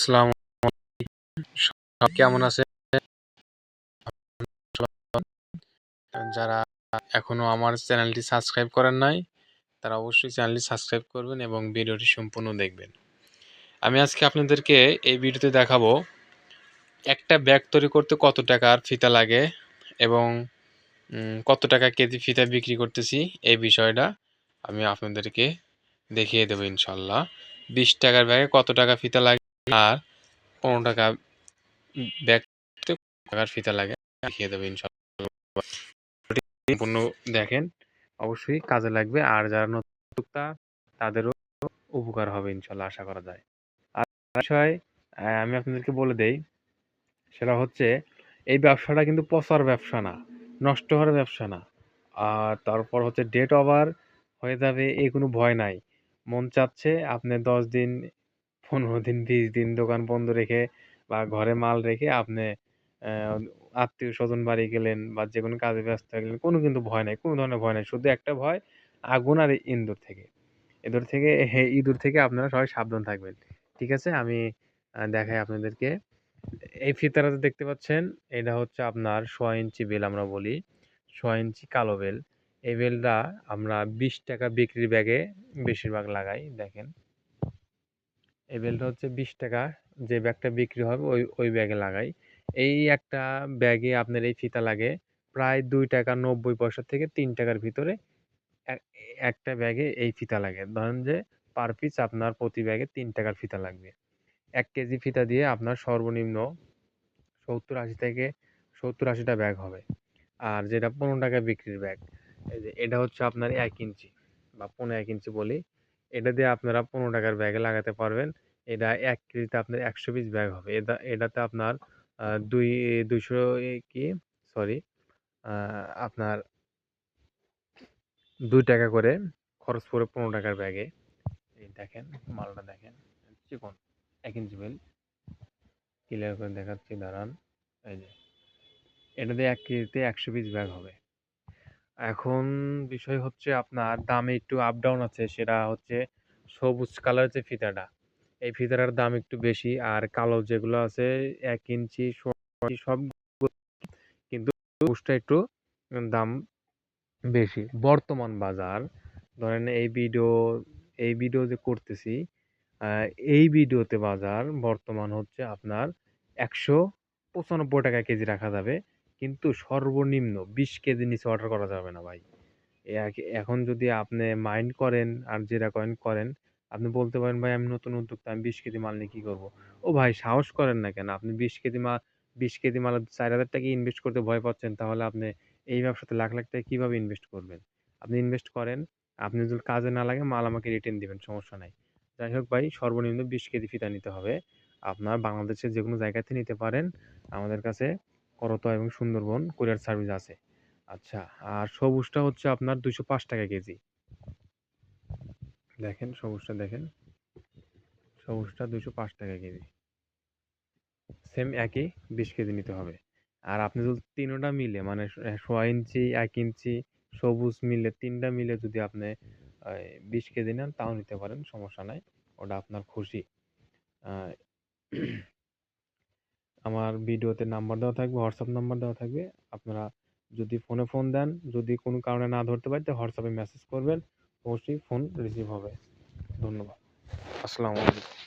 আসসালামু সব কেমন আছে যারা এখনও আমার চ্যানেলটি সাবস্ক্রাইব করেন নাই, তারা অবশ্যই চ্যানেলটি সাবস্ক্রাইব করবেন এবং ভিডিওটি সম্পূর্ণ দেখবেন। আমি আজকে আপনাদেরকে এই ভিডিওতে দেখাবো একটা ব্যাগ তৈরি করতে কত টাকার ফিতা লাগে এবং কত টাকা কেজি ফিতা বিক্রি করতেছি এই বিষয়টা আমি আপনাদেরকে দেখিয়ে দেবো ইনশাল্লাহ। বিশ টাকার ব্যাগে কত টাকা ফিতা লাগে আর পনেরো টাকা ব্যাগ টাকার ফিতা লাগে, দেখিয়ে দেবো সম্পূর্ণ দেখেন, অবশ্যই কাজে লাগবে। আর যারা নতুন তাদেরও উপকার হবে ইনশাল্লাহ আশা করা যায়। আর বিষয় আমি আপনাদেরকে বলে দেই, সেটা হচ্ছে, এই ব্যবসাটা কিন্তু পচার ব্যবসা না, নষ্ট হওয়ার ব্যবসা না। আর তারপর হচ্ছে ডেট ওভার হয়ে যাবে এই কোনো ভয় নাই। মন চাচ্ছে, আপনি দশ দিন পনেরো দিন বিশ দিন দোকান বন্ধ রেখে বা ঘরে মাল রেখে আপনি আত্মীয় স্বজন বাড়ি গেলেন বা যে কোনো কাজে ব্যস্ত গেলেন, কোনো কিন্তু ভয় নাই, কোনো ধরনের ভয় নাই। শুধু একটা ভয়, আগুন আর ইঁদুর থেকে। ইঁদুর থেকে ইঁদুর থেকে আপনারা সবাই সাবধান থাকবেন। ঠিক আছে? আমি দেখাই আপনাদেরকে। এই ফিতারাতে দেখতে পাচ্ছেন, এটা হচ্ছে আপনার সোয়া ইঞ্চি বেল আমরা বলি। সোয়া ইঞ্চি কালো বেল। এই বেলটা আমরা বিশ টাকা বিক্রির ব্যাগে বেশিরভাগ লাগাই, দেখেন। এই বেলটা হচ্ছে বিশ টাকা যে ব্যাগটা বিক্রি হবে ওই ওই ব্যাগে লাগাই। এই একটা ব্যাগে আপনার এই ফিতা লাগে প্রায় দুই টাকা নব্বই পয়সা থেকে তিন টাকার ভিতরে একটা ব্যাগে এই ফিতা লাগে। ধরেন যে পার পিস আপনার প্রতি ব্যাগে তিন টাকার ফিতা লাগবে। এক কেজি ফিতা দিয়ে আপনার সর্বনিম্ন সত্তর আশি থেকে সত্তর আশিটা ব্যাগ হবে। আর যেটা পনেরো টাকা বিক্রির ব্যাগ এই যে এটা হচ্ছে আপনার এক ইঞ্চি বা পনেরো এক ইঞ্চি বলি। এটা দিয়ে আপনারা পনেরো টাকার ব্যাগে লাগাতে পারবেন। এটা এক কেজিতে আপনার একশো পিস ব্যাগ হবে। এটা, এটাতে আপনার দুই, দুইশো কি? সরি আপনার দুই টাকা করে খরচ পড়ে পনেরো টাকার ব্যাগে। এই দেখেন, মালটা দেখেন, চিকন, এক ইঞ্চি বেল। ক্লিয়ার করে দেখাচ্ছি, দাঁড়ান। এই যে, এটা দিয়ে এক কেজিতে একশো পিস ব্যাগ হবে। এখন বিষয় হচ্ছে আপনার দামে একটু আপ ডাউন আছে, সেটা হচ্ছে সবুজ কালার যে ফিতাটা, এই ফিতাটার দাম একটু বেশি আর কালো যেগুলো আছে এক ইঞ্চি সব কিন্তু সবুজটা একটু দাম বেশি। বর্তমান বাজার, ধরেন এই ভিডিও এই ভিডিও যে করতেছি এই ভিডিওতে বাজার বর্তমান হচ্ছে আপনার একশো পঁচানব্বই টাকা কেজি রাখা যাবে। কিন্তু সর্বনিম্ন বিশ কেজি নিচে অর্ডার করা যাবে না ভাই। এখন যদি আপনি মাইন্ড করেন আর যেটা করেন করেন। আপনি বলতে পারেন, ভাই, আমি নতুন উদ্যোক্তা, আমি বিশ কেজি মাল নিয়ে কী করব? ও ভাই, সাহস করেন না কেন? আপনি বিশ কেজি মাল, বিশ কেজি মাল চার হাজার টাকা ইনভেস্ট করতে ভয় পাচ্ছেন, তাহলে আপনি এই ব্যবসাতে লাখ লাখ টাকা কীভাবে ইনভেস্ট করবেন? আপনি ইনভেস্ট করেন, আপনি যদি কাজে না লাগে, মাল আমাকে রিটার্ন দেবেন, সমস্যা নাই। যাই হোক ভাই, সর্বনিম্ন বিশ কেজি ফিতা নিতে হবে। আপনার বাংলাদেশের যে কোনো জায়গাতে নিতে পারেন। আমাদের কাছে করতোয়া এবং সুন্দরবন কুরিয়ার সার্ভিস আছে। আচ্ছা আর সবুজটা হচ্ছে আপনার দুশো পাঁচ টাকা কেজি। দেখেন, সবুজটা দেখেন। সবুজটা দুশো পাঁচ টাকা কেজি। সেম একই বিশ কেজি নিতে হবে। আর আপনি যদি তিনোটা মিলে মানে সোয়া ইঞ্চি, এক ইঞ্চি সবুজ মিলে, তিনটা মিলে যদি আপনি বিশ কেজি নেন, তাও নিতে পারেন, সমস্যা নাই। ওটা আপনার খুশি। আমার ভিডিওতে নাম্বার দেওয়া থাকবে, হোয়াটসঅ্যাপ নাম্বার দেওয়া থাকবে। আপনারা যদি ফোনে ফোন দেন, যদি কোনো কারণে না ধরতে পারি তো হোয়াটসঅ্যাপে মেসেজ করবেন, অবশ্যই ফোন রিসিভ হবে। ধন্যবাদ। আসসালামু আলাইকুম।